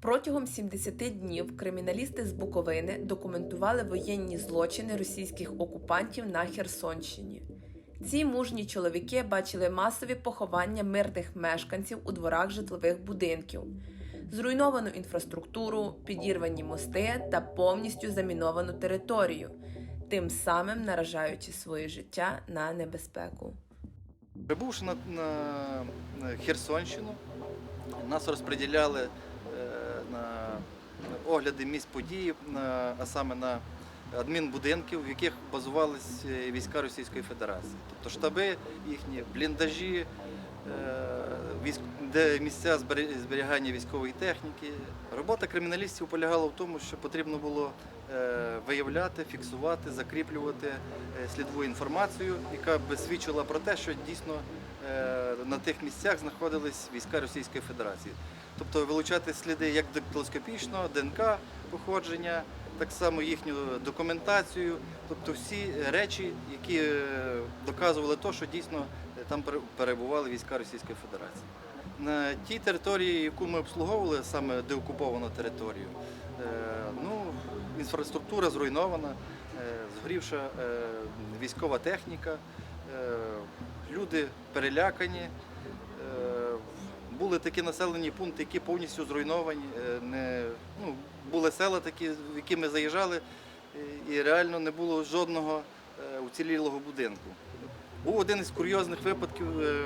Протягом 70 днів криміналісти з Буковини документували воєнні злочини російських окупантів на Херсонщині. Ці мужні чоловіки бачили масові поховання мирних мешканців у дворах житлових будинків, зруйновану інфраструктуру, підірвані мости та повністю заміновану територію, тим самим наражаючи своє життя на небезпеку. Прибувши на, на, Херсонщину, нас розподіляли огляди місць події, а саме на адмінбудинків, в яких базувались е, війська Російської Федерації. Тобто штаби їхні, бліндажі, е, де місця збері- зберігання військової техніки. Робота криміналістів полягала в тому, що потрібно було е, виявляти, фіксувати, закріплювати слідову інформацію, яка би свідчила про те, що дійсно на тих місцях знаходились війська Російської Федерації. Тобто вилучати сліди як дактилоскопічного, ДНК походження, так само їхню документацію, тобто всі речі, які е, доказували те, що дійсно е, там перебували війська Російської Федерації. На тій території, яку ми обслуговували, саме деокуповану територію, е, ну, інфраструктура зруйнована, згорівша військова техніка, люди перелякані. Е, Були такі населені пункти, які повністю зруйновані. е, Не, ну, були села такі, в які ми заїжджали, і- і реально не було жодного е, уцілілого будинку. Був один із курйозних випадків. е,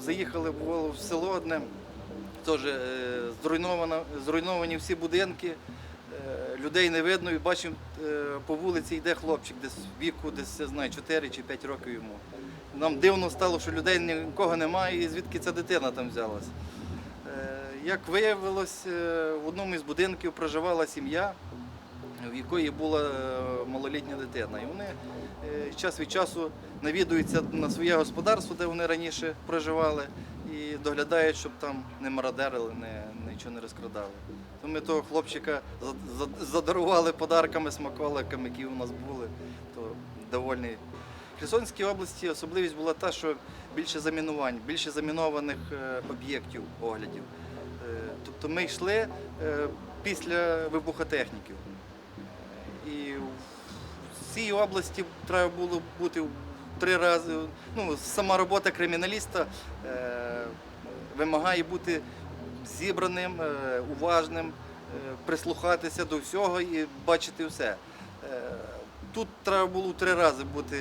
Заїхали бувало в село одне, теж е, зруйновані всі будинки, е, людей не видно, і бачимо, е, по вулиці йде хлопчик, десь віку, десь знаю, 4 чи 5 років йому. Нам дивно стало, що людей нікого немає, і звідки ця дитина там взялась. Е, Як виявилось, е, в одному із будинків проживала сім'я, в якої була е, малолітня дитина. І вони час від часу навідуються на своє господарство, де вони раніше проживали, і доглядають, щоб там не мародерили, не, нічого не розкрадали. То ми того хлопчика за- за- задарували подарками, смаколиками, які у нас були, то довольний. В Херсонській області особливість була та, що більше замінувань, більше замінованих е, об'єктів оглядів. Е, Тобто ми йшли е, після вибухотехніків. І в цій області треба було бути три рази. Ну, сама робота криміналіста вимагає бути зібраним, уважним, прислухатися до всього і бачити все. Тут треба було три рази бути,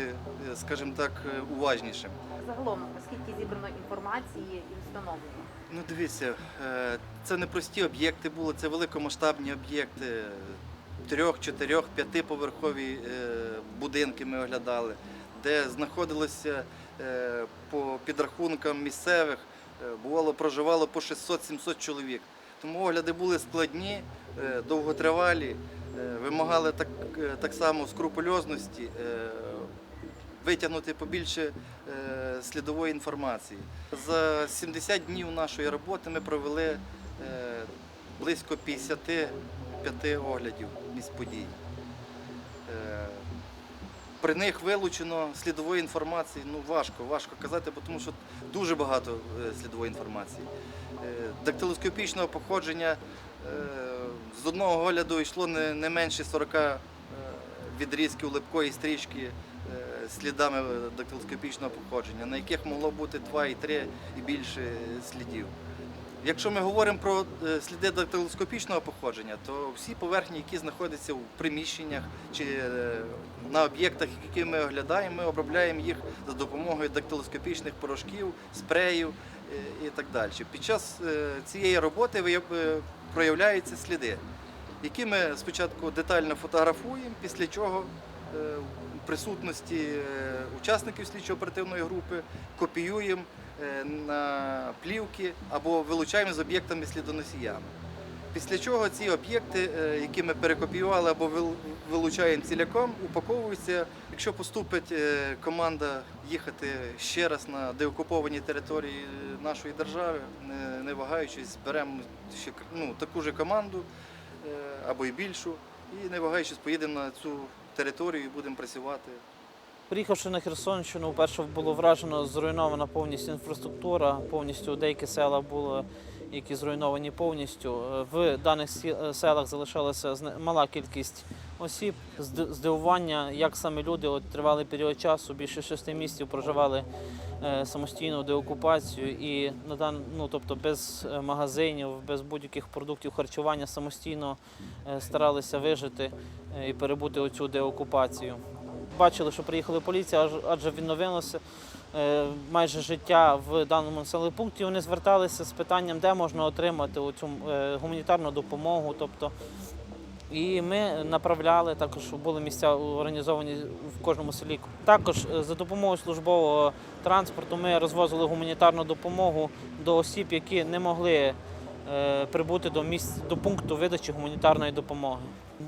е, скажімо так, е, уважнішим. Загалом, наскільки зібрано інформації і встановлено? Ну, дивіться, е, це не прості об'єкти були, це великомасштабні об'єкти. Трьох, чотирьох, п'ятиповерхові будинки ми оглядали, де знаходилося по підрахункам місцевих, бувало, проживало по 600-700 чоловік. Тому огляди були складні, довготривалі, вимагали так, е, так само скрупульозності, е, витягнути побільше е, слідової інформації. За 70 днів нашої роботи ми провели е, близько 55 оглядів місць подій. Е, При них вилучено слідової інформації, ну важко, важко казати, тому що дуже багато е, слідової інформації. Е, Дактилоскопічного походження е, з одного огляду йшло не, менше 40 е, відрізків липкої стрічки е, слідами дактилоскопічного походження, на яких могло бути 2 і 3 і більше слідів. Якщо ми говоримо про е, сліди дактилоскопічного походження, то всі поверхні, які знаходяться в приміщеннях чи е, на об'єктах, які ми оглядаємо, ми обробляємо їх за допомогою дактилоскопічних порошків, спреїв е, і так далі. Під час е, цієї роботи е, проявляються сліди, які ми спочатку детально фотографуємо, після чого е, в присутності е, учасників слідчо-оперативної групи копіюємо е, на плівки або вилучаємо з об'єктами слідоносіями. Після чого ці об'єкти, які ми перекопіювали або вилучаємо ціляком, упаковуються. Якщо поступить команда їхати ще раз на деокуповані території нашої держави, не, не вагаючись, беремо ще ну, таку ж команду е, або й більшу, і не вагаючись, поїдемо на цю територію і будемо працювати. Приїхавши на Херсонщину, вперше було вражено зруйнована повністю інфраструктура, повністю деякі села були які зруйновані повністю. Е, В даних е, селах залишалася мала кількість осіб. Зд- Здивування, як саме люди от тривалий період часу, більше шести місяців проживали е, самостійно деокупацію і ну, тобто без е, магазинів, без будь-яких продуктів харчування самостійно е, старалися вижити і перебути оцю деокупацію. Бачили, що приїхала поліція, адже відновилося майже життя в даному населеному пункті. Вони зверталися з питанням, де можна отримати цю гуманітарну допомогу. Тобто, і ми направляли, також були місця організовані в кожному селі. Також е, за допомогою службового транспорту ми розвозили гуманітарну допомогу до осіб, які не могли е, прибути до місць до пункту видачі гуманітарної допомоги.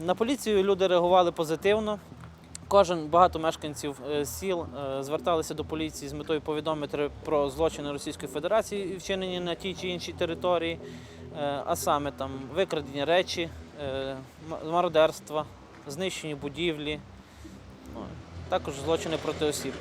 На поліцію люди реагували позитивно. Кожен багато мешканців е, сіл зверталися до поліції з метою повідомити про злочини Російської Федерації, вчинені на тій чи іншій території, а саме там викрадені речі, мародерства, знищені будівлі, також злочини проти осіб.